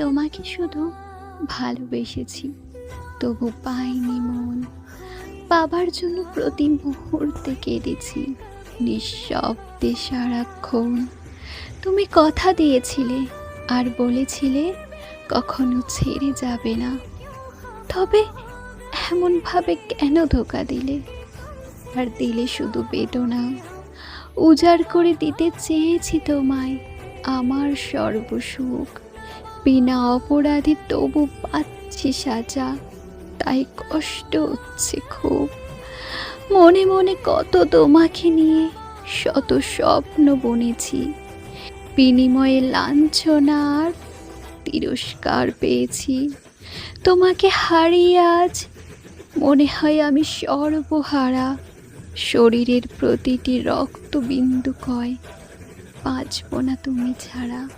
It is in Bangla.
তোমাকে শুধু ভালোবেসেছি। তবু পাইনি মন। পাবার জন্য প্রতি মুহূর্তে কেঁদেছি। নিঃশব্দে সারাক্ষণ তুমি কথা দিয়েছিলে আর বলেছিলে কখনো ছেড়ে যাবে না। তবে এমনভাবে কেন ধোকা দিলে? আর দিলে শুধু বেদনা। উজাড় করে দিতে চেয়েছি তোমায়। আমার সর্বসুখ। বিনা অপরাধে তবু পাচ্ছি সাজা। তাই কষ্ট হচ্ছে খুব। মনে মনে কত তোমাকে নিয়ে শত স্বপ্ন বনেছি। বিনিময়ে লাঞ্ছনা আর তিরস্কার পেয়েছি। তোমাকে হারিয়ে আজ মনে হয় আমি সর্বহারা। শরীরের প্রতিটি রক্তবিন্দু কয়, বাঁচব না তুমি ছাড়া।